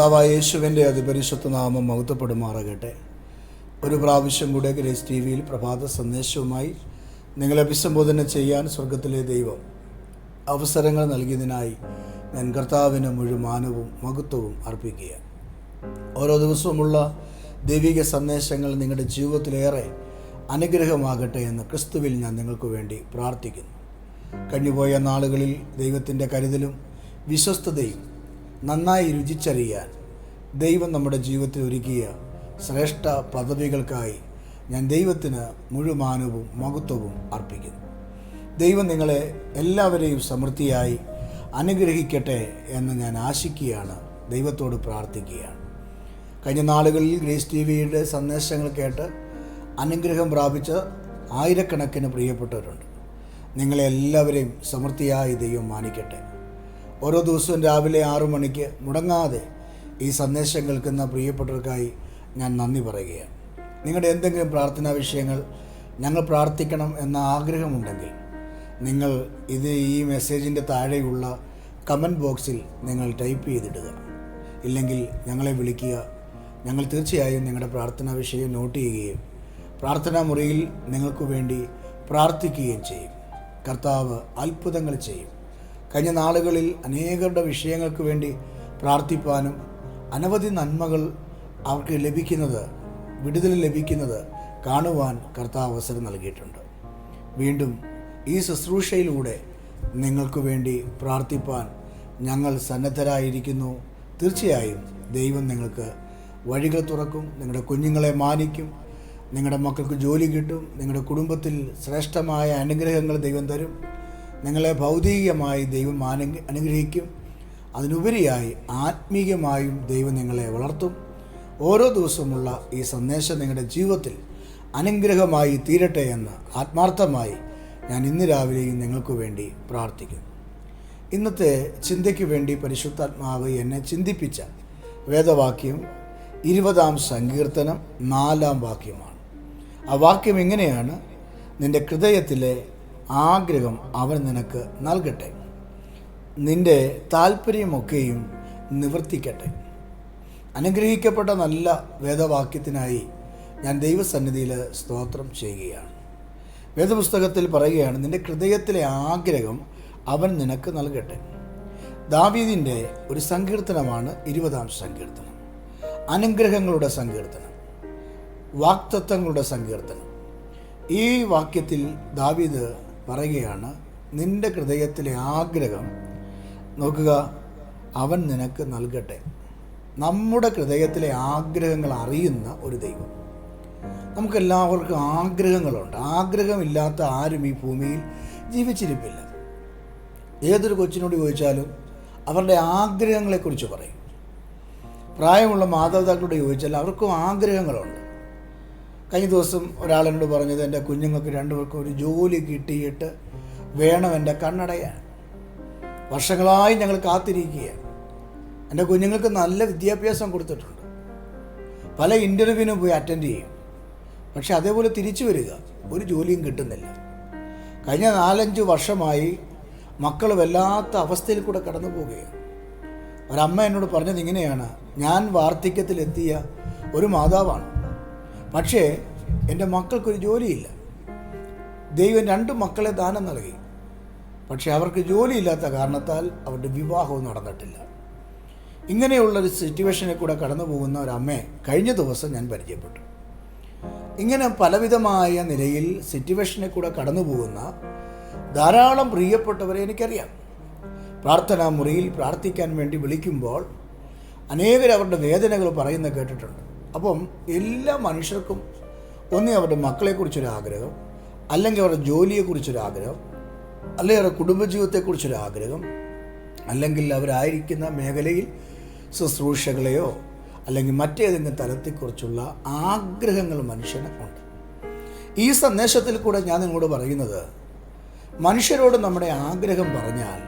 കർത്താവായ യേശുവിന്റെ അതിപരിശുദ്ധ നാമം മഹത്വപ്പെടുമാറാകട്ടെ. ഒരു പ്രാവശ്യം കൂടെ ഗ്രേസ് ടി വിയിൽ പ്രഭാത സന്ദേശവുമായി നിങ്ങളെ അഭിസംബോധന ചെയ്യാൻ സ്വർഗത്തിലെ ദൈവം അവസരങ്ങൾ നൽകിയതിനായി ഞാൻ കർത്താവിന് മുഴുവാനവും മഹത്വവും അർപ്പിക്കുക ഓരോ ദിവസവുമുള്ള ദൈവിക സന്ദേശങ്ങൾ നിങ്ങളുടെ ജീവിതത്തിലേറെ അനുഗ്രഹമാകട്ടെ എന്ന് ക്രിസ്തുവിൽ ഞാൻ നിങ്ങൾക്ക് വേണ്ടി പ്രാർത്ഥിക്കുന്നു. കഴിഞ്ഞുപോയ നാളുകളിൽ ദൈവത്തിന്റെ കരുതലും വിശ്വസ്തതയും നന്നായി രുചിച്ചറിയാൻ ദൈവം നമ്മുടെ ജീവിതത്തിൽ ഒരുക്കിയ ശ്രേഷ്ഠ പദവികൾക്കായി ഞാൻ ദൈവത്തിന് മുഴുമാനവും മഹത്വവും അർപ്പിക്കുന്നു. ദൈവം നിങ്ങളെ എല്ലാവരെയും സമൃദ്ധിയായി അനുഗ്രഹിക്കട്ടെ എന്ന് ഞാൻ ആശിക്കുകയാണ്. ദൈവത്തോട് പ്രാർത്ഥിക്കുകയാണ്. കഴിഞ്ഞ നാളുകളിൽ ഗ്രേസ് ടി വിയുടെ സന്ദേശങ്ങൾ കേട്ട് അനുഗ്രഹം പ്രാപിച്ച ആയിരക്കണക്കിന് പ്രിയപ്പെട്ടവരുണ്ട്. നിങ്ങളെ എല്ലാവരെയും സമൃദ്ധിയായി ദൈവം മാനിക്കട്ടെ. ഓരോ ദിവസവും രാവിലെ ആറു മണിക്ക് മുടങ്ങാതെ ഈ സന്ദേശം കേൾക്കുന്ന പ്രിയപ്പെട്ടവർക്കായി ഞാൻ നന്ദി പറയുകയാണ്. നിങ്ങളുടെ എന്തെങ്കിലും പ്രാർത്ഥനാ വിഷയങ്ങൾ ഞങ്ങൾ പ്രാർത്ഥിക്കണം എന്ന ആഗ്രഹമുണ്ടെങ്കിൽ നിങ്ങൾ ഇത് ഈ മെസ്സേജിന്റെ താഴെയുള്ള കമന്റ് ബോക്സിൽ നിങ്ങൾ ടൈപ്പ് ചെയ്തിടുക. ഇല്ലെങ്കിൽ ഞങ്ങളെ വിളിക്കുക. ഞങ്ങൾ തീർച്ചയായും നിങ്ങളുടെ പ്രാർത്ഥനാ വിഷയം നോട്ട് ചെയ്യുകയും പ്രാർത്ഥനാ മുറിയിൽ നിങ്ങൾക്ക് വേണ്ടി പ്രാർത്ഥിക്കുകയും ചെയ്യും. കർത്താവ് അത്ഭുതങ്ങൾ ചെയ്യും. കഴിഞ്ഞ നാളുകളിൽ അനേകരുടെ വിഷയങ്ങൾക്ക് വേണ്ടി പ്രാർത്ഥിപ്പാനും അനവധി നന്മകൾ അവർക്ക് ലഭിക്കുന്നത് വിടുതൽ ലഭിക്കുന്നത് കാണുവാൻ കർത്താവ് അവസരം നൽകിയിട്ടുണ്ട്. വീണ്ടും ഈ ശുശ്രൂഷയിലൂടെ നിങ്ങൾക്ക് വേണ്ടി പ്രാർത്ഥിപ്പാൻ ഞങ്ങൾ സന്നദ്ധരായിരിക്കുന്നു. തീർച്ചയായും ദൈവം നിങ്ങൾക്ക് വഴികൾ തുറക്കും നിങ്ങളുടെ കുഞ്ഞുങ്ങളെ മാനിക്കും നിങ്ങളുടെ മക്കൾക്ക് ജോലി കിട്ടും നിങ്ങളുടെ കുടുംബത്തിൽ ശ്രേഷ്ഠമായ അനുഗ്രഹങ്ങൾ ദൈവം തരും. നിങ്ങളെ ഭൗതികമായി ദൈവം അനുഗ്രഹിക്കും. അതിനുപരിയായി ആത്മീയമായും ദൈവം നിങ്ങളെ വളർത്തും. ഓരോ ദിവസമുള്ള ഈ സന്ദേശം നിങ്ങളുടെ ജീവിതത്തിൽ അനുഗ്രഹമായി തീരട്ടെ എന്ന് ആത്മാർത്ഥമായി ഞാൻ ഇന്ന് രാവിലെയും നിങ്ങൾക്ക് വേണ്ടി പ്രാർത്ഥിക്കും ഇന്നത്തെ ചിന്തയ്ക്ക് വേണ്ടി പരിശുദ്ധാത്മാവ് എന്നെ ചിന്തിപ്പിച്ച വേദവാക്യം ഇരുപതാം സങ്കീർത്തനം നാലാം വാക്യമാണ്. ആ വാക്യം എങ്ങനെയാണ്? നിന്റെ ഹൃദയത്തിലെ ആഗ്രഹം അവൻ നിനക്ക് നൽകട്ടെ. നിന്റെ താല്പര്യമൊക്കെയും നിവർത്തിക്കട്ടെ. അനുഗ്രഹിക്കപ്പെട്ട നല്ല വേദവാക്യത്തിനായി ഞാൻ ദൈവസന്നിധിയിൽ സ്തോത്രം ചെയ്യുകയാണ്. വേദപുസ്തകത്തിൽ പറയുകയാണ് നിന്റെ ഹൃദയത്തിലെ ആഗ്രഹം അവൻ നിനക്ക് നൽകട്ടെ. ദാവീദിന്റെ ഒരു സങ്കീർത്തനമാണ് ഇരുപതാം സങ്കീർത്തനം. അനുഗ്രഹങ്ങളുടെ സങ്കീർത്തനം. വാക്തത്വങ്ങളുടെ സങ്കീർത്തനം. ഈ വാക്യത്തിൽ ദാവീദ് പറയുകയാണ് നിന്റെ ഹൃദയത്തിലെ ആഗ്രഹം നോക്കുക. അവൻ നിനക്ക് നൽകട്ടെ. നമ്മുടെ ഹൃദയത്തിലെ ആഗ്രഹങ്ങൾ അറിയുന്ന ഒരു ദൈവം. നമുക്കെല്ലാവർക്കും ആഗ്രഹങ്ങളുണ്ട്. ആഗ്രഹമില്ലാത്ത ആരും ഈ ഭൂമിയിൽ ജീവിച്ചിരിപ്പില്ല. ഏതൊരു കൊച്ചിനോട് ചോദിച്ചാലും അവരുടെ ആഗ്രഹങ്ങളെക്കുറിച്ച് പറയും. പ്രായമുള്ള മാതാപിതാക്കളോട് ചോദിച്ചാൽ അവർക്കും ആഗ്രഹങ്ങളുണ്ട്. കഴിഞ്ഞ ദിവസം ഒരാളെന്നോട് പറഞ്ഞത് എന്റെ കുഞ്ഞുങ്ങൾക്ക് രണ്ടുപേർക്കും ഒരു ജോലി കിട്ടിയിട്ട് വേണം എന്റെ കണ്ണടയാൻ. വർഷങ്ങളായി ഞങ്ങൾ കാത്തിരിക്കുകയാണ്. എന്റെ കുഞ്ഞുങ്ങൾക്ക് നല്ല വിദ്യാഭ്യാസം കൊടുത്തിട്ടുണ്ട്. പല ഇന്റർവ്യൂവിനും പോയി അറ്റൻഡ് ചെയ്യും. പക്ഷെ അതേപോലെ തിരിച്ചു വരിക ഒരു ജോലിയും കിട്ടുന്നില്ല. കഴിഞ്ഞ നാലഞ്ച് വർഷമായി മക്കൾ വല്ലാത്ത അവസ്ഥയിൽ കൂടെ കടന്നു പോവുകയാണ്. ഒരമ്മ എന്നോട് പറഞ്ഞത് ഇങ്ങനെയാണ് ഞാൻ വാർദ്ധക്യത്തിലെത്തിയ ഒരു മാതാവാണ്. പക്ഷേ എന്റെ മക്കൾക്കൊരു ജോലിയില്ല. ദൈവം രണ്ട് മക്കളെ ദാനം നൽകി. പക്ഷേ അവർക്ക് ജോലിയില്ലാത്ത കാരണത്താൽ അവരുടെ വിവാഹവും നടന്നിട്ടില്ല. ഇങ്ങനെയുള്ളൊരു സിറ്റുവേഷനിൽ കൂടെ കടന്നു പോകുന്ന ഒരു അമ്മയെ കഴിഞ്ഞ ദിവസം ഞാൻ പരിചയപ്പെട്ടു. ഇങ്ങനെ പലവിധമായ നിലയിൽ സിറ്റുവേഷനിൽ കൂടെ കടന്നു പോകുന്ന ധാരാളം പ്രിയപ്പെട്ടവരെ എനിക്കറിയാം. പ്രാർത്ഥനാ മുറിയിൽ പ്രാർത്ഥിക്കാൻ വേണ്ടി വിളിക്കുമ്പോൾ അനേകർ അവരുടെ വേദനകൾ പറയുന്ന കേട്ടിട്ടുണ്ട്. അപ്പം എല്ലാ മനുഷ്യർക്കും ഒന്നേ അവരുടെ മക്കളെക്കുറിച്ചൊരു ആഗ്രഹം അല്ലെങ്കിൽ അവരുടെ ജോലിയെക്കുറിച്ചൊരു അല്ലെങ്കിൽ അവരുടെ കുടുംബജീവിതത്തെക്കുറിച്ചൊരു ആഗ്രഹം. അല്ലെങ്കിൽ അവരായിരിക്കുന്ന മേഖലയിൽ ശുശ്രൂഷകളെയോ അല്ലെങ്കിൽ മറ്റേതെങ്കിലും തലത്തെക്കുറിച്ചുള്ള ആഗ്രഹങ്ങൾ മനുഷ്യന് ഉണ്ട്. ഈ സന്ദേശത്തിൽ കൂടെ ഞാൻ നിങ്ങളോട് പറയുന്നത് മനുഷ്യരോട് നമ്മുടെ ആഗ്രഹം പറഞ്ഞാൽ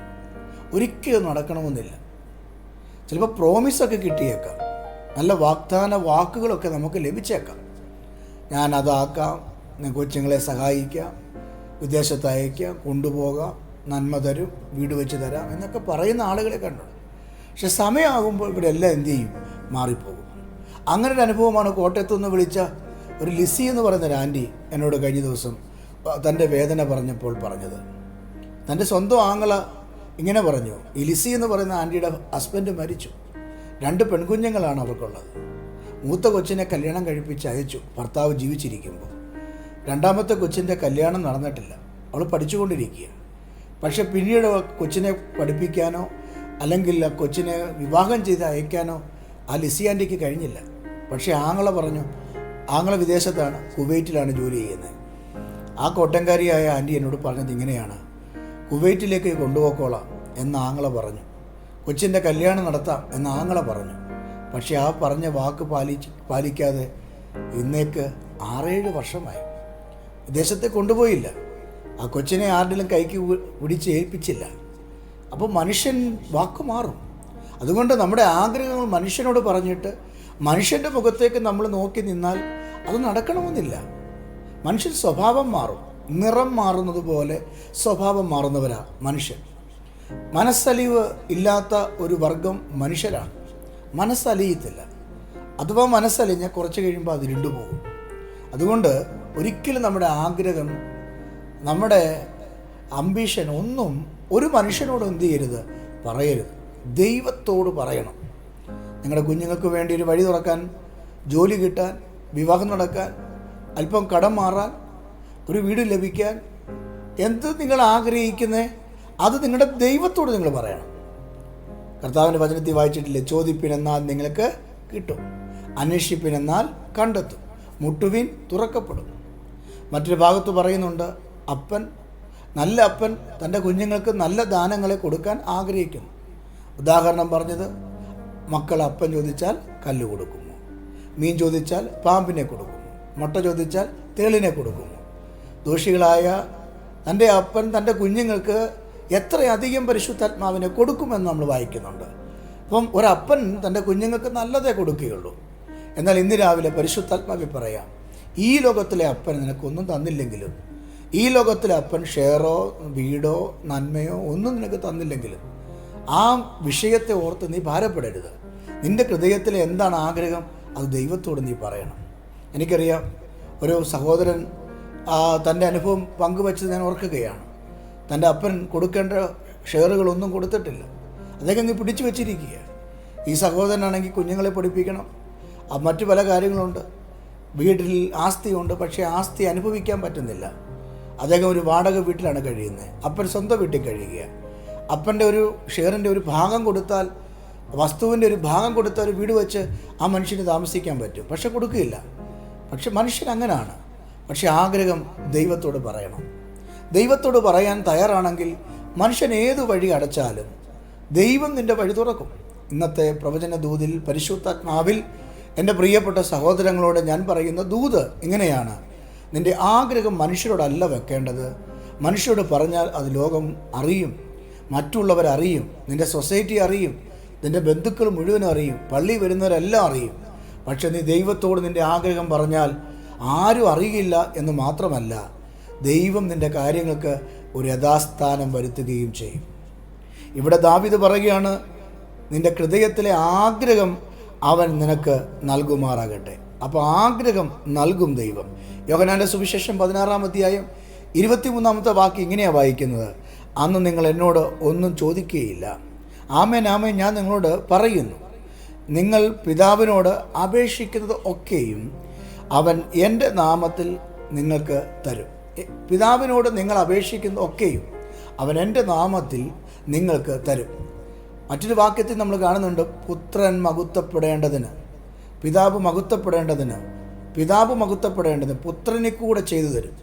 ഒരിക്കലും നടക്കണമെന്നില്ല. ചിലപ്പോൾ പ്രോമിസൊക്കെ കിട്ടിയേക്കാം. നല്ല വാഗ്ദാന വാക്കുകളൊക്കെ നമുക്ക് ലഭിച്ചേക്കാം. ഞാൻ അതാക്കാം കൊച്ചുങ്ങളെ സഹായിക്കാം വിദേശത്ത് അയക്കാം കൊണ്ടുപോകാം നന്മ തരും വീട് വെച്ച് തരാം എന്നൊക്കെ പറയുന്ന ആളുകളെ കണ്ടു. പക്ഷെ സമയമാകുമ്പോൾ ഇവിടെ എല്ലാം എന്തു ചെയ്യും? മാറിപ്പോകും. അങ്ങനെ ഒരു അനുഭവമാണ് കോട്ടയത്തു നിന്ന് വിളിച്ച ഒരു ലിസി എന്ന് പറയുന്ന ഒരു ആന്റി എന്നോട് കഴിഞ്ഞ ദിവസം തന്റെ വേദന പറഞ്ഞപ്പോൾ പറഞ്ഞത്. തന്റെ സ്വന്തം ആങ്ങള ഇങ്ങനെ പറഞ്ഞു ഈ ലിസി എന്ന് പറയുന്ന ആന്റിയുടെ ഹസ്ബൻഡ് മരിച്ചു. രണ്ട് പെൺകുഞ്ഞുങ്ങളാണ് അവർക്കുള്ളത്. മൂത്ത കൊച്ചിനെ കല്യാണം കഴിപ്പിച്ച് അയച്ചു. ഭർത്താവ് ജീവിച്ചിരിക്കുമ്പോൾ. രണ്ടാമത്തെ കൊച്ചിന്റെ കല്യാണം നടന്നിട്ടില്ല. അവൾ പഠിച്ചുകൊണ്ടിരിക്കുക. പക്ഷെ പിന്നീട് കൊച്ചിനെ പഠിപ്പിക്കാനോ അല്ലെങ്കിൽ ആ കൊച്ചിനെ വിവാഹം ചെയ്ത് അയക്കാനോ ആ ലിസി ആന്റിക്ക് കഴിഞ്ഞില്ല. പക്ഷേ ആങ്ങള പറഞ്ഞു ആങ്ങള വിദേശത്താണ് കുവൈറ്റിലാണ് ജോലി ചെയ്യുന്നത് ആ കോട്ടൻകാരിയായ ആന്റി എന്നോട് പറഞ്ഞത് ഇങ്ങനെയാണ് കുവൈറ്റിലേക്ക് കൊണ്ടുപോക്കോളാം എന്ന് ആങ്ങള പറഞ്ഞു. കൊച്ചിന്റെ കല്യാണം നടത്താം എന്ന് ആങ്ങള പറഞ്ഞു. പക്ഷേ ആ പറഞ്ഞ വാക്ക് പാലിച്ച് പാലിക്കാതെ ഇന്നേക്ക് ആറേഴ് വർഷമായി. വിദേശത്തെ കൊണ്ടുപോയില്ല. ആ കൊച്ചിനെ ആരുടെയും കൈക്ക് പിടിച്ച് ഏൽപ്പിച്ചില്ല. അപ്പോൾ മനുഷ്യൻ വാക്ക് മാറും. അതുകൊണ്ട് നമ്മുടെ ആഗ്രഹങ്ങൾ മനുഷ്യനോട് പറഞ്ഞിട്ട് മനുഷ്യന്റെ മുഖത്തേക്ക് നമ്മൾ നോക്കി നിന്നാൽ അത് നടക്കണമെന്നില്ല. മനുഷ്യൻ സ്വഭാവം മാറും. നിറം മാറുന്നത് പോലെ സ്വഭാവം മാറുന്നവരാണ് മനുഷ്യൻ. മനസ്സലിവ് ഇല്ലാത്ത ഒരു വർഗം മനുഷ്യരാണ്. മനസ്സലിയത്തില്ല. അഥവാ മനസ്സലിഞ്ഞാൽ കുറച്ച് കഴിയുമ്പോൾ അത് ഇരുണ്ടുപോകും. അതുകൊണ്ട് ഒരിക്കലും നമ്മുടെ ആഗ്രഹം നമ്മുടെ അംബീഷൻ ഒന്നും ഒരു മനുഷ്യനോട് എന്ത് ചെയ്യരുത്? പറയരുത്. ദൈവത്തോട് പറയണം. നിങ്ങളുടെ കുഞ്ഞുങ്ങൾക്ക് വേണ്ടി ഒരു വഴി തുറക്കാൻ ജോലി കിട്ടാൻ വിവാഹം നടക്കാൻ അല്പം കടം മാറാൻ ഒരു വീട് ലഭിക്കാൻ എന്ത് നിങ്ങൾ ആഗ്രഹിക്കുന്നേ അത് നിങ്ങളുടെ ദൈവത്തോട് നിങ്ങൾ പറയണം. കർത്താവിന്റെ വചനത്തിൽ വായിച്ചിട്ടില്ലേ? ചോദിപ്പിനെന്നാൽ നിങ്ങൾക്ക് കിട്ടും. അന്വേഷിപ്പിനെന്നാൽ കണ്ടെത്തും. മുട്ടുവിൻ തുറക്കപ്പെടും. മറ്റൊരു ഭാഗത്ത് പറയുന്നുണ്ട് അപ്പൻ നല്ല അപ്പൻ തന്റെ കുഞ്ഞുങ്ങൾക്ക് നല്ല ദാനങ്ങളെ കൊടുക്കാൻ ആഗ്രഹിക്കുന്നു. ഉദാഹരണം പറഞ്ഞത് മക്കൾ അപ്പൻ ചോദിച്ചാൽ കല്ല് കൊടുക്കുമോ മീൻ ചോദിച്ചാൽ പാമ്പിനെ കൊടുക്കുമോ മുട്ട ചോദിച്ചാൽ തേളിനെ കൊടുക്കുമോ ദോഷികളായ തന്റെ അപ്പൻ തന്റെ കുഞ്ഞുങ്ങൾക്ക് എത്രയധികം പരിശുദ്ധാത്മാവിനെ കൊടുക്കുമെന്ന് നമ്മൾ വായിക്കുന്നുണ്ട്. അപ്പം ഒരപ്പൻ തന്റെ കുഞ്ഞുങ്ങൾക്ക് നല്ലതേ കൊടുക്കുകയുള്ളൂ. എന്നാൽ ഇന്ന് രാവിലെ പരിശുദ്ധാത്മാവിൽ പറയാം ഈ ലോകത്തിലെ അപ്പൻ നിനക്കൊന്നും തന്നില്ലെങ്കിലും ഈ ലോകത്തിലെ അപ്പൻ ഷെയറോ വീടോ നന്മയോ ഒന്നും നിനക്ക് തന്നില്ലെങ്കിലും ആ വിഷയത്തെ ഓർത്ത് നീ ഭാരപ്പെടരുത്. നിന്റെ ഹൃദയത്തിലെ എന്താണ് ആഗ്രഹം അത് ദൈവത്തോട് നീ പറയണം. എനിക്കറിയാം ഒരു സഹോദരൻ തന്റെ അനുഭവം പങ്കുവച്ചത് ഞാൻ ഓർക്കുകയാണ്. തന്റെ അപ്പൻ കൊടുക്കേണ്ട ഷെയറുകളൊന്നും കൊടുത്തിട്ടില്ല. അദ്ദേഹം നീ പിടിച്ചു വെച്ചിരിക്കുക ഈ സഹോദരനാണെങ്കിൽ കുഞ്ഞുങ്ങളെ പഠിപ്പിക്കണം. മറ്റു പല കാര്യങ്ങളുണ്ട്. വീട്ടിൽ ആസ്തിയുണ്ട് പക്ഷേ ആസ്തി അനുഭവിക്കാൻ പറ്റുന്നില്ല. അദ്ദേഹം ഒരു വാടക വീട്ടിലാണ് കഴിയുന്നത്. അപ്പൻ സ്വന്തം വീട്ടിൽ കഴിയുക അപ്പന്റെ ഒരു ഷെയറിന്റെ ഒരു ഭാഗം കൊടുത്താൽ വസ്തുവിന്റെ ഒരു ഭാഗം കൊടുത്താൽ ഒരു വീട് വെച്ച് ആ മനുഷ്യന് താമസിക്കാൻ പറ്റും. പക്ഷെ കൊടുക്കുകയില്ല. പക്ഷെ മനുഷ്യൻ അങ്ങനെയാണ് പക്ഷെ ആഗ്രഹം ദൈവത്തോട് പറയണം. ദൈവത്തോട് പറയാൻ തയ്യാറാണെങ്കിൽ മനുഷ്യൻ ഏത് വഴി അടച്ചാലും ദൈവം നിന്റെ വഴി തുറക്കും. ഇന്നത്തെ പ്രവചന ദൂതിൽ പരിശുദ്ധാത്മാവിൽ എന്റെ പ്രിയപ്പെട്ട സഹോദരങ്ങളോട് ഞാൻ പറയുന്ന ദൂത് ഇങ്ങനെയാണ്. നിന്റെ ആഗ്രഹം മനുഷ്യരോടല്ല വെക്കേണ്ടത്. മനുഷ്യരോട് പറഞ്ഞാൽ അത് ലോകം അറിയും. മറ്റുള്ളവരറിയും നിന്റെ സൊസൈറ്റി അറിയും. നിന്റെ ബന്ധുക്കൾ മുഴുവനും അറിയും. പള്ളി വരുന്നവരെല്ലാം അറിയും. പക്ഷെ നീ ദൈവത്തോട് നിന്റെ ആഗ്രഹം പറഞ്ഞാൽ ആരും അറിയില്ല എന്ന് മാത്രമല്ല ദൈവം നിന്റെ കാര്യങ്ങൾക്ക് ഒരു യഥാസ്ഥാനം വരുത്തുകയും ചെയ്യും. ഇവിടെ ദാവിദ് പറയുകയാണ് നിന്റെ ഹൃദയത്തിലെ ആഗ്രഹം അവൻ നിനക്ക് നൽകുമാറാകട്ടെ. അപ്പോൾ ആഗ്രഹം നൽകും ദൈവം. യോഹനാന്റെ സുവിശേഷം പതിനാറാം അധ്യായം ഇരുപത്തിമൂന്നാമത്തെ വാക്ക് ഇങ്ങനെയാണ് വായിക്കുന്നത്. അന്ന് നിങ്ങൾ എന്നോട് ഒന്നും ചോദിക്കുകയില്ല. ആമേൻ ആമേൻ ഞാൻ നിങ്ങളോട് പറയുന്നു. നിങ്ങൾ പിതാവിനോട് അപേക്ഷിക്കുന്നത് ഒക്കെയും അവൻ എന്റെ നാമത്തിൽ നിങ്ങൾക്ക് തരും. പിതാവിനോട് നിങ്ങൾ അപേക്ഷിക്കുന്ന ഒക്കെയും അവൻ എന്റെ നാമത്തിൽ നിങ്ങൾക്ക് തരും. മറ്റൊരു വാക്യത്തിൽ നമ്മൾ കാണുന്നുണ്ട് പുത്രൻ മകുത്തപ്പെടേണ്ടതിന് പിതാവ് മകുത്തപ്പെടേണ്ടതിന് പിതാവ് മകുത്തപ്പെടേണ്ടതിന് പുത്രനെ കൂടെ ചെയ്തു തരും.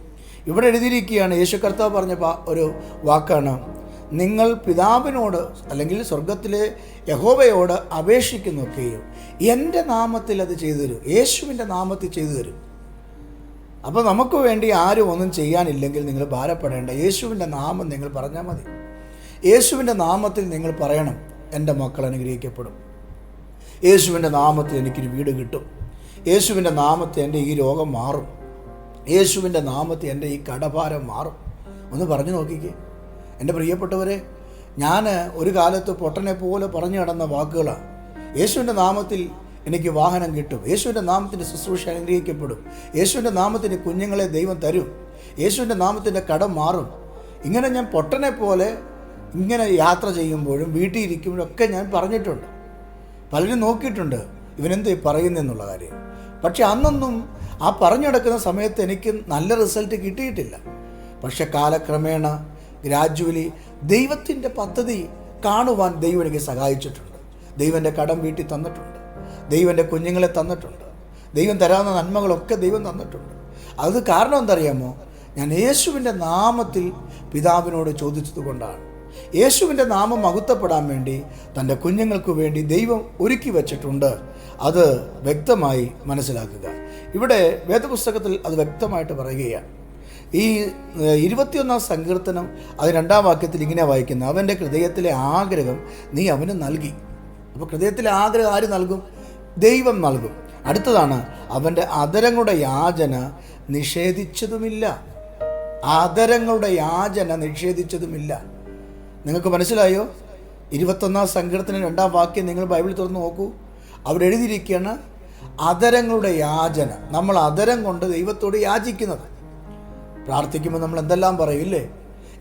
ഇവിടെ എഴുതിയിരിക്കുകയാണ് യേശു കർത്താവ് പറഞ്ഞ ഒരു വാക്കാണ് നിങ്ങൾ പിതാവിനോട് അല്ലെങ്കിൽ സ്വർഗത്തിലെ യഹോവയോട് അപേക്ഷിക്കുന്നൊക്കെയും എന്റെ നാമത്തിൽ അത് ചെയ്തു തരും യേശുവിന്റെ നാമത്തിൽ ചെയ്തു തരും. അപ്പോൾ നമുക്ക് വേണ്ടി ആരും ഒന്നും ചെയ്യാനില്ലെങ്കിൽ നിങ്ങൾ ഭാരപ്പെടേണ്ട യേശുവിന്റെ നാമം നിങ്ങൾ പറഞ്ഞാൽ മതി. യേശുവിന്റെ നാമത്തിൽ നിങ്ങൾ പറയണം. എന്റെ മക്കൾ അനുഗ്രഹിക്കപ്പെടും. യേശുവിന്റെ നാമത്തിൽ എനിക്കൊരു വീട് കിട്ടും. യേശുവിന്റെ നാമത്തിൽ എന്റെ ഈ രോഗം മാറും. യേശുവിന്റെ നാമത്തിൽ എന്റെ ഈ കടഭാരം മാറും. ഒന്ന് പറഞ്ഞു നോക്കിക്കേ. എന്റെ പ്രിയപ്പെട്ടവരെ ഞാൻ ഒരു കാലത്ത് പൊട്ടനെ പോലെ പറഞ്ഞു നടന്ന വാക്കുകളാണ്. യേശുവിന്റെ നാമത്തിൽ എനിക്ക് വാഹനം കിട്ടും. യേശുവിന്റെ നാമത്തിന്റെ ശുശ്രൂഷ അനുഗ്രഹിക്കപ്പെടും. യേശുവിന്റെ നാമത്തിന് കുഞ്ഞുങ്ങളെ ദൈവം തരും. യേശുവിന്റെ നാമത്തിന്റെ കടം മാറും. ഇങ്ങനെ ഞാൻ പൊട്ടനെ പോലെ ഇങ്ങനെ യാത്ര ചെയ്യുമ്പോഴും വീട്ടിൽ ഇരിക്കുമ്പോഴും ഒക്കെ ഞാൻ പറഞ്ഞിട്ടുണ്ട്. പലരും നോക്കിയിട്ടുണ്ട് ഇവനെന്ത് പറയുന്നെന്നുള്ള കാര്യം. പക്ഷെ അന്നൊന്നും ആ പറഞ്ഞു നടക്കുന്ന സമയത്ത് എനിക്ക് നല്ല റിസൾട്ട് കിട്ടിയിട്ടില്ല. പക്ഷെ കാലക്രമേണ ഗ്രാജുവലി ദൈവത്തിന്റെ പദ്ധതി കാണുവാൻ ദൈവം എനിക്ക് സഹായിച്ചിട്ടുണ്ട്. ദൈവന്റെ കടം വീട്ടിൽ തന്നിട്ടുണ്ട്. ദൈവന്റെ കുഞ്ഞുങ്ങളെ തന്നിട്ടുണ്ട്. ദൈവം തരാവുന്ന നന്മകളൊക്കെ ദൈവം തന്നിട്ടുണ്ട്. അത് കാരണം എന്തറിയാമോ ഞാൻ യേശുവിന്റെ നാമത്തിൽ പിതാവിനോട് ചോദിച്ചത് കൊണ്ടാണ് യേശുവിന്റെ നാമം മഹത്വപ്പെടാൻ വേണ്ടി തന്റെ കുഞ്ഞുങ്ങൾക്ക് വേണ്ടി ദൈവം ഒരുക്കി വച്ചിട്ടുണ്ട്. അത് വ്യക്തമായി മനസ്സിലാക്കുക. ഇവിടെ വേദപുസ്തകത്തിൽ അത് വ്യക്തമായിട്ട് പറയുകയാണ്. ഈ ഇരുപത്തിയൊന്നാം സങ്കീർത്തനം അത് രണ്ടാം വാക്യത്തിൽ ഇങ്ങനെ വായിക്കുന്നു. അവന്റെ ഹൃദയത്തിലെ ആഗ്രഹം നീ അവന് നൽകി. അപ്പോൾ ഹൃദയത്തിലെ ആഗ്രഹം ആര് നൽകും? ദൈവം നൽകും. അടുത്തതാണ് അവന്റെ അതരങ്ങളുടെ യാചന നിഷേധിച്ചതുമില്ല. അതരങ്ങളുടെ യാചന നിഷേധിച്ചതുമില്ല. നിങ്ങൾക്ക് മനസ്സിലായോ? ഇരുപത്തൊന്നാം സങ്കീർത്തനം രണ്ടാം വാക്യം നിങ്ങൾ ബൈബിൾ തുറന്ന് നോക്കൂ. അവിടെ എഴുതിയിരിക്കുകയാണ് അതരങ്ങളുടെ യാചന. നമ്മൾ അതരം കൊണ്ട് ദൈവത്തോട് യാചിക്കുന്നത്. പ്രാർത്ഥിക്കുമ്പോൾ നമ്മൾ എന്തെല്ലാം പറയും ഇല്ലേ?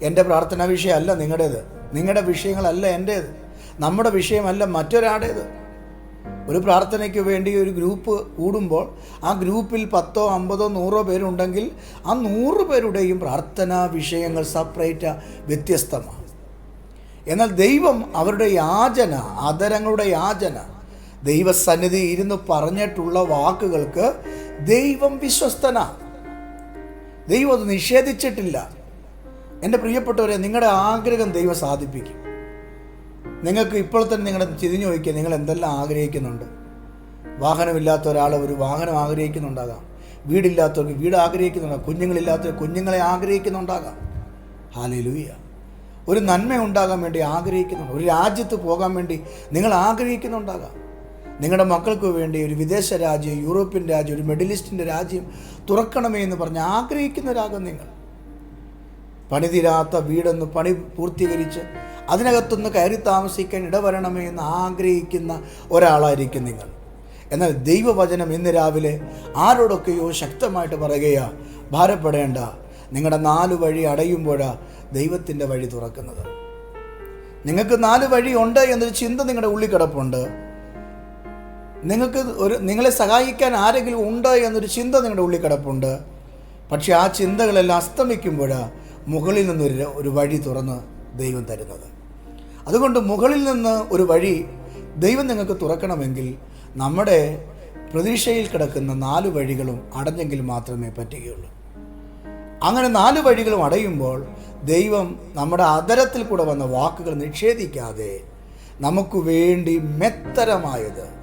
എന്റെ പ്രാർത്ഥനാ വിഷയമല്ല നിങ്ങളുടേത്. നിങ്ങളുടെ വിഷയങ്ങളല്ല എന്റേത്. നമ്മുടെ വിഷയമല്ല മറ്റൊരാടേത്. ഒരു പ്രാർത്ഥനയ്ക്ക് വേണ്ടി ഒരു ഗ്രൂപ്പ് കൂടുമ്പോൾ ആ ഗ്രൂപ്പിൽ പത്തോ അമ്പതോ നൂറോ പേരുണ്ടെങ്കിൽ ആ നൂറ് പേരുടെയും പ്രാർത്ഥനാ വിഷയങ്ങൾ സെപ്പറേറ്റ് വ്യത്യസ്തമാണ്. എന്നാൽ ദൈവം അവരുടെ യാചന ആദരങ്ങളുടെ യാചന ദൈവസന്നിധി ഇരുന്ന് പറഞ്ഞിട്ടുള്ള വാക്കുകൾക്ക് ദൈവം വിശ്വസ്തന. ദൈവം അത് നിഷേധിച്ചിട്ടില്ല. എന്റെ പ്രിയപ്പെട്ടവരെ നിങ്ങളുടെ ആഗ്രഹം ദൈവം സാധിപ്പിക്കും. നിങ്ങൾക്ക് ഇപ്പോൾ തന്നെ നിങ്ങളുടെ ചിരിഞ്ഞു നോക്കിയാൽ നിങ്ങൾ എന്തെല്ലാം ആഗ്രഹിക്കുന്നുണ്ട്? വാഹനമില്ലാത്ത ഒരാൾ ഒരു വാഹനം ആഗ്രഹിക്കുന്നുണ്ടാകാം. വീടില്ലാത്തവർക്ക് വീട് ആഗ്രഹിക്കുന്നുണ്ടാകാം. കുഞ്ഞുങ്ങളില്ലാത്തവർ കുഞ്ഞുങ്ങളെ ആഗ്രഹിക്കുന്നുണ്ടാകാം. ഹാലലൂയ. ഒരു നന്മ ഉണ്ടാകാൻ വേണ്ടി ആഗ്രഹിക്കുന്നുണ്ട്. ഒരു രാജ്യത്ത് പോകാൻ വേണ്ടി നിങ്ങൾ ആഗ്രഹിക്കുന്നുണ്ടാകാം. നിങ്ങളുടെ മക്കൾക്ക് വേണ്ടി ഒരു വിദേശ രാജ്യം യൂറോപ്യൻ രാജ്യം ഒരു മിഡിൽ രാജ്യം തുറക്കണമേ എന്ന് പറഞ്ഞ് ആഗ്രഹിക്കുന്നവരാകും നിങ്ങൾ. പണിതീരാത്ത വീടൊന്ന് പണി പൂർത്തീകരിച്ച് അതിനകത്തൊന്ന് കയറി താമസിക്കാൻ ഇടവരണമേ എന്ന് ആഗ്രഹിക്കുന്ന ഒരാളായിരിക്കും നിങ്ങൾ. എന്നാൽ ദൈവവചനം ഇന്ന് രാവിലെ ആരോടൊക്കെയോ ശക്തമായിട്ട് പറയുകയാ ഭാരപ്പെടേണ്ട. നിങ്ങളുടെ നാലു വഴി അടയുമ്പോഴാ ദൈവത്തിന്റെ വഴി തുറക്കുന്നത്. നിങ്ങൾക്ക് നാല് വഴി ഉണ്ട് എന്നൊരു ചിന്ത നിങ്ങളുടെ ഉള്ളിൽ കിടപ്പുണ്ട്. നിങ്ങൾക്ക് ഒരു നിങ്ങളെ സഹായിക്കാൻ ആരെങ്കിലും ഉണ്ട് എന്നൊരു ചിന്ത നിങ്ങളുടെ ഉള്ളിൽ കിടപ്പുണ്ട്. പക്ഷേ ആ ചിന്തകളെല്ലാം അസ്തമിക്കുമ്പോൾ മുകളിൽ നിന്നൊരു ഒരു വഴി തുറന്ന് ദൈവം തരുന്നത്. അതുകൊണ്ട് മുകളിൽ നിന്ന് ഒരു വഴി ദൈവം നിങ്ങൾക്ക് തുറക്കണമെങ്കിൽ നമ്മുടെ പ്രതീക്ഷയിൽ കിടക്കുന്ന നാല് വഴികളും അടഞ്ഞെങ്കിൽ മാത്രമേ പറ്റുകയുള്ളൂ. അങ്ങനെ നാല് വഴികളും അടയുമ്പോൾ ദൈവം നമ്മുടെ അതരത്തിൽ കൂടെ വന്ന വാക്കുകൾ നിഷേധിക്കാതെ നമുക്ക് വേണ്ടി മെത്തരമായത്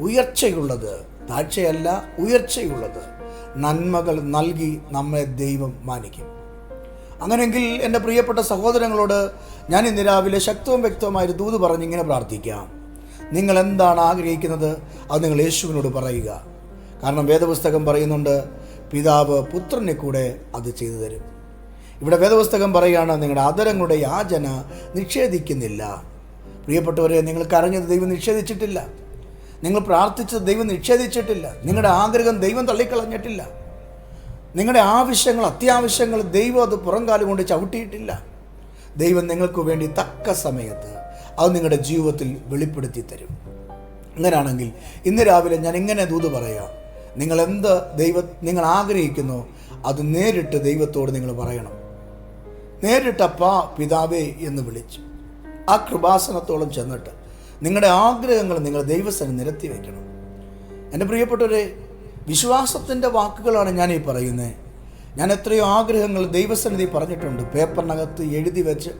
ഉയർച്ചയുള്ളത് താഴ്ചയല്ല ഉയർച്ചയുള്ളത് നന്മകൾ നൽകി നമ്മളെ ദൈവം മാനിക്കും. അങ്ങനെയെങ്കിൽ എന്റെ പ്രിയപ്പെട്ട സഹോദരങ്ങളോട് ഞാൻ ഇന്ന് രാവിലെ ശക്തവും വ്യക്തവുമായ ഒരു ദൂത് പറഞ്ഞ് ഇങ്ങനെ പ്രാർത്ഥിക്കാം. നിങ്ങൾ എന്താണ് ആഗ്രഹിക്കുന്നത്? അത് നിങ്ങൾ യേശുവിനോട് പറയുക. കാരണം വേദപുസ്തകം പറയുന്നുണ്ട് പിതാവ് പുത്രനെ കൂടെ അത് ചെയ്തു തരും. ഇവിടെ വേദപുസ്തകം പറയുകയാണ് നിങ്ങളുടെ ആദരങ്ങളുടെ യാചന നിഷേധിക്കുന്നില്ല. പ്രിയപ്പെട്ടവരെ നിങ്ങൾ കരഞ്ഞത് ദൈവം നിഷേധിച്ചിട്ടില്ല. നിങ്ങൾ പ്രാർത്ഥിച്ചത് ദൈവം നിഷേധിച്ചിട്ടില്ല. നിങ്ങളുടെ ആഗ്രഹം ദൈവം തള്ളിക്കളഞ്ഞിട്ടില്ല. നിങ്ങളുടെ ആവശ്യങ്ങൾ അത്യാവശ്യങ്ങൾ ദൈവം അത് പുറംകാലം കൊണ്ട് ചവിട്ടിയിട്ടില്ല. ദൈവം നിങ്ങൾക്ക് വേണ്ടി തക്ക സമയത്ത് അത് നിങ്ങളുടെ ജീവിതത്തിൽ വെളിപ്പെടുത്തി തരും. അങ്ങനെയാണെങ്കിൽ ഇന്ന് രാവിലെ ഞാൻ ഇങ്ങനെ ദൂത് പറയാം. നിങ്ങൾ എന്ത് ദൈവ നിങ്ങൾ ആഗ്രഹിക്കുന്നു അത് നേരിട്ട് ദൈവത്തോട് നിങ്ങൾ പറയണം. നേരിട്ടപ്പാ പിതാവേ എന്ന് വിളിച്ചു. ആ കൃപാസനത്തോളം ചെന്നിട്ട് നിങ്ങളുടെ ആഗ്രഹങ്ങൾ നിങ്ങൾ ദൈവസ്ഥന് നിരത്തി വയ്ക്കണം എന്റെ പ്രിയപ്പെട്ടവരെ വിശ്വാസത്തിന്റെ വാക്കുകളാണ് ഞാൻ ഈ പറയുന്നത് ഞാൻ എത്രയോ ആഗ്രഹങ്ങൾ ദൈവസന്നിധി പറഞ്ഞിട്ടുണ്ട്. പേപ്പറിനകത്ത് എഴുതി വെച്ച്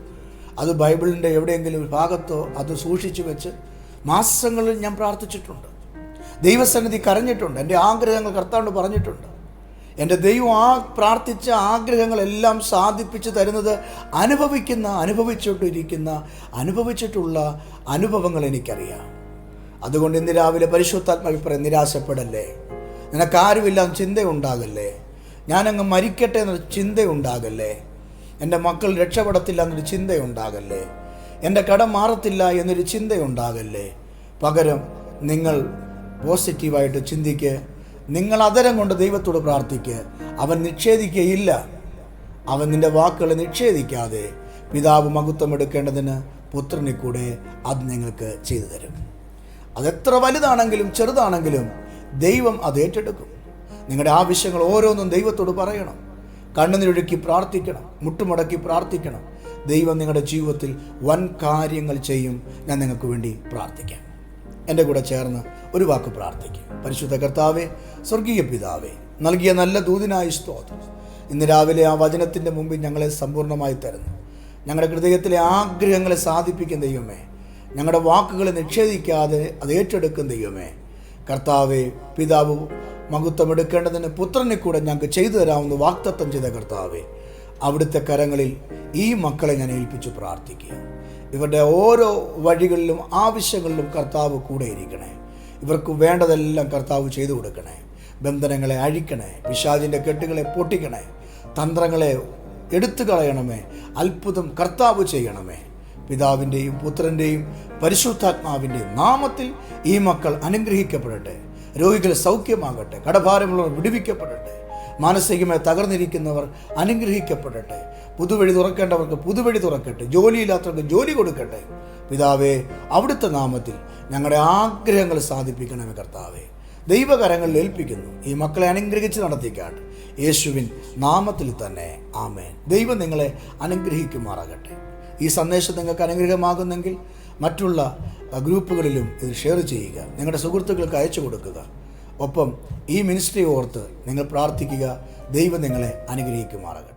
അത് ബൈബിളിന്റെ എവിടെയെങ്കിലും ഭാഗത്തോ അത് സൂക്ഷിച്ചു വെച്ച് മാസങ്ങളിൽ ഞാൻ പ്രാർത്ഥിച്ചിട്ടുണ്ട്. ദൈവസന്നിധി കരഞ്ഞിട്ടുണ്ട്. എന്റെ ആഗ്രഹങ്ങൾ കർത്താവിനോട് പറഞ്ഞിട്ടുണ്ട്. എന്റെ ദൈവം ആ പ്രാർത്ഥിച്ച ആഗ്രഹങ്ങളെല്ലാം സാധിപ്പിച്ച് തരുന്നത് അനുഭവിക്കുന്ന അനുഭവിച്ചിട്ടിരിക്കുന്ന അനുഭവിച്ചിട്ടുള്ള അനുഭവങ്ങൾ എനിക്കറിയാം. അതുകൊണ്ട് ഇന്ന് രാവിലെ പരിശുദ്ധാത്മാഭിപ്രായം നിരാശപ്പെടല്ലേ നിരാശപ്പെടല്ലേ? നിനക്കാരുമില്ല എന്ന് ചിന്തയുണ്ടാകല്ലേ? ഞാനങ്ങ് മരിക്കട്ടെ എന്നൊരു ചിന്തയുണ്ടാകല്ലേ? എന്റെ മക്കൾ രക്ഷപ്പെടത്തില്ല എന്നൊരു ചിന്തയുണ്ടാകല്ലേ? എന്റെ കടം മാറത്തില്ല എന്നൊരു ചിന്തയുണ്ടാകല്ലേ? പകരം നിങ്ങൾ പോസിറ്റീവായിട്ട് ചിന്തിക്ക്. നിങ്ങൾ അതരം കൊണ്ട് ദൈവത്തോട് പ്രാർത്ഥിക്ക്. അവൻ നിഷേധിക്കുകയില്ല അവൻ നിന്റെ വാക്കുകളെ നിഷേധിക്കാതെ പിതാവ് മഹത്വം എടുക്കേണ്ടതിന് പുത്രനെ കൂടെ അത് നിങ്ങൾക്ക് ചെയ്തു തരും. അതെത്ര വലുതാണെങ്കിലും ചെറുതാണെങ്കിലും ദൈവം അത് ഏറ്റെടുക്കും. നിങ്ങളുടെ ആവശ്യങ്ങൾ ഓരോന്നും ദൈവത്തോട് പറയണം. കണ്ണുനീരൊഴുക്കി പ്രാർത്ഥിക്കണം. മുട്ടുമുടക്കി പ്രാർത്ഥിക്കണം. ദൈവം നിങ്ങളുടെ ജീവിതത്തിൽ വൻ കാര്യങ്ങൾ ചെയ്യും. ഞാൻ നിങ്ങൾക്ക് വേണ്ടി പ്രാർത്ഥിക്കാം. എന്റെ കൂടെ ചേർന്ന് ഒരു വാക്ക് പ്രാർത്ഥിക്കും. പരിശുദ്ധ കർത്താവെ സ്വർഗീയ പിതാവേ നൽകിയ നല്ല ദൂതിനായി സ്തോത്രം. ഇന്ന് രാവിലെ ആ വചനത്തിന്റെ മുമ്പിൽ ഞങ്ങളെ സമ്പൂർണമായി തരുന്നു. ഞങ്ങളുടെ ഹൃദയത്തിലെ ആഗ്രഹങ്ങളെ സാധിപ്പിക്കുന്ന ദൈവമേ ഞങ്ങളുടെ വാക്കുകളെ നിഷേധിക്കാതെ അത് ഏറ്റെടുക്കുന്ന ദൈവമേ കർത്താവെ പിതാവ് മഹത്വം എടുക്കേണ്ടതിന് പുത്രനെ കൂടെ ഞങ്ങൾക്ക് ചെയ്തു തരാമെന്ന് വാക്തത്വം ചെയ്ത കർത്താവെ അവിടുത്തെ കരങ്ങളിൽ ഈ മക്കളെ ഞാൻ ഏൽപ്പിച്ചു പ്രാർത്ഥിക്കുക ഇവരുടെ ഓരോ വഴികളിലും ആവശ്യങ്ങളിലും കർത്താവ് കൂടെ ഇരിക്കണേ. ഇവർക്ക് വേണ്ടതെല്ലാം കർത്താവ് ചെയ്തു കൊടുക്കണേ. ബന്ധനങ്ങളെ അഴിക്കണേ. വിഷാദിന്റെ കെട്ടുകളെ പൊട്ടിക്കണേ. തന്ത്രങ്ങളെ എടുത്തു കളയണമേ. അത്ഭുതം കർത്താവ് ചെയ്യണമേ. പിതാവിന്റെയും പുത്രന്റെയും പരിശുദ്ധാത്മാവിന്റെയും നാമത്തിൽ ഈ മക്കൾ അനുഗ്രഹിക്കപ്പെടട്ടെ. രോഗികൾ സൗഖ്യമാകട്ടെ. കടഭാരമുള്ളവർ വിടുവിക്കപ്പെടട്ടെ. മാനസികമായി തകർന്നിരിക്കുന്നവർ അനുഗ്രഹിക്കപ്പെടട്ടെ. പുതുവഴി തുറക്കേണ്ടവർക്ക് പുതുവഴി തുറക്കട്ടെ. ജോലിയില്ലാത്തവർക്ക് ജോലി കൊടുക്കട്ടെ. പിതാവേ അവിടുത്തെ നാമത്തിൽ ഞങ്ങളുടെ ആഗ്രഹങ്ങൾ സാധിപ്പിക്കണമേ കർത്താവേ. ദൈവകരങ്ങളിൽ ഏൽപ്പിക്കുന്നു. ഈ മക്കളെ അനുഗ്രഹിച്ച് നടത്തിക്കാട്ട്. യേശുവിൻ നാമത്തിൽ തന്നെ. ആമേൻ. ദൈവം നിങ്ങളെ അനുഗ്രഹിക്കുമാറാകട്ടെ. ഈ സന്ദേശം നിങ്ങൾക്ക് അനുഗ്രഹമാകുന്നെങ്കിൽ മറ്റുള്ള ഗ്രൂപ്പുകളിലും ഇത് ഷെയർ ചെയ്യുക. നിങ്ങളുടെ സുഹൃത്തുക്കൾക്ക് അയച്ചു കൊടുക്കുക. ഒപ്പം ഈ മിനിസ്ട്രി ഓർത്ത് നിങ്ങൾ പ്രാർത്ഥിക്കുക. ദൈവം നിങ്ങളെ അനുഗ്രഹിക്കുമാറാകട്ടെ.